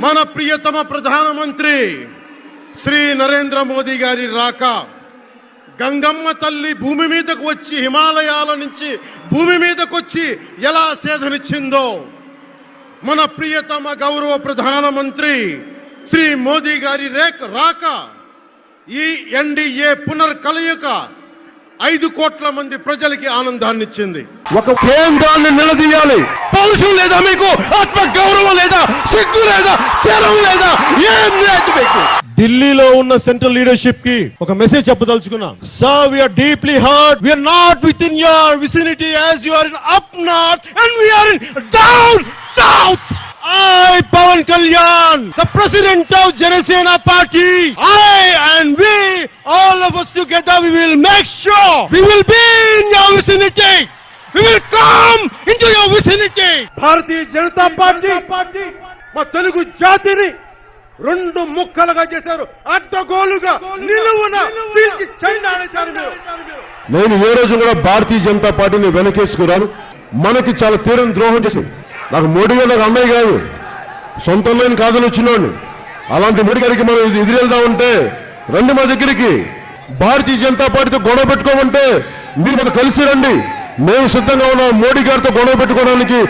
మన ప్రియతమ ప్రధానమంత్రి శ్రీ నరేంద్ర మోదీ గారి రాక గంగమ్మ తల్లి భూమి మీదకు వచ్చి హిమాలయాల నుంచి భూమి మీదకు వచ్చి ఎలా సేధనిచ్చిందో మన ప్రియతమ గౌరవ ప్రధానమంత్రి శ్రీ మోదీ గారి రేక్ రాక ఈ ఎన్డీఏ పునర్కలయిక ఐదు కోట్ల మంది ప్రజలకి ఆనందాన్ని ఇచ్చింది. ఒక కేంద్రాన్ని నిలదీయాలి. పౌరుషం లేదా మీకు? ఆత్మ గౌరవం లేదా? సిగ్గు లేదా? శరం లేదా? ఏం లేదు మీకు. ఢిల్లీలో ఉన్న సెంట్రల్ లీడర్షిప్కి ఒక message చెప్పదలుచుకున్నాం. Sir we're deeply hurt we're not within your vicinity as you are in up north and we're in down south I, Pawan Kalyan, the president of Janasena Party, I and we, all of us together, we will make sure we will be in your vicinity. We will come into your vicinity. Bharatiya Janata Party మా తెలుగు జాతిని రెండు ముక్కలుగా చేశారు అడ్డగోలుగా నిలువున తీర్చి చెండాడేశారు మీరు. నేను ఏ రోజు కూడా భారతీయ జనతా పార్టీని వెనకేసుకురాను మనకి చాలా తీరని ద్రోహం చేసింది నాకు మోడీ గారు నాకు అన్నయ్య కాదు. సొంతంలో కాదని వచ్చినోడిని. అలాంటి మోడీ గారికి మనం ఇది ఎదురెళ్దామంటే రండి మా దగ్గరికి. భారతీయ జనతా పార్టీతో గొడవ పెట్టుకోమంటే మీరు మన కలిసి రండి. మేము సిద్ధంగా ఉన్నాం మోడీ గారితో గొడవ పెట్టుకోవడానికి.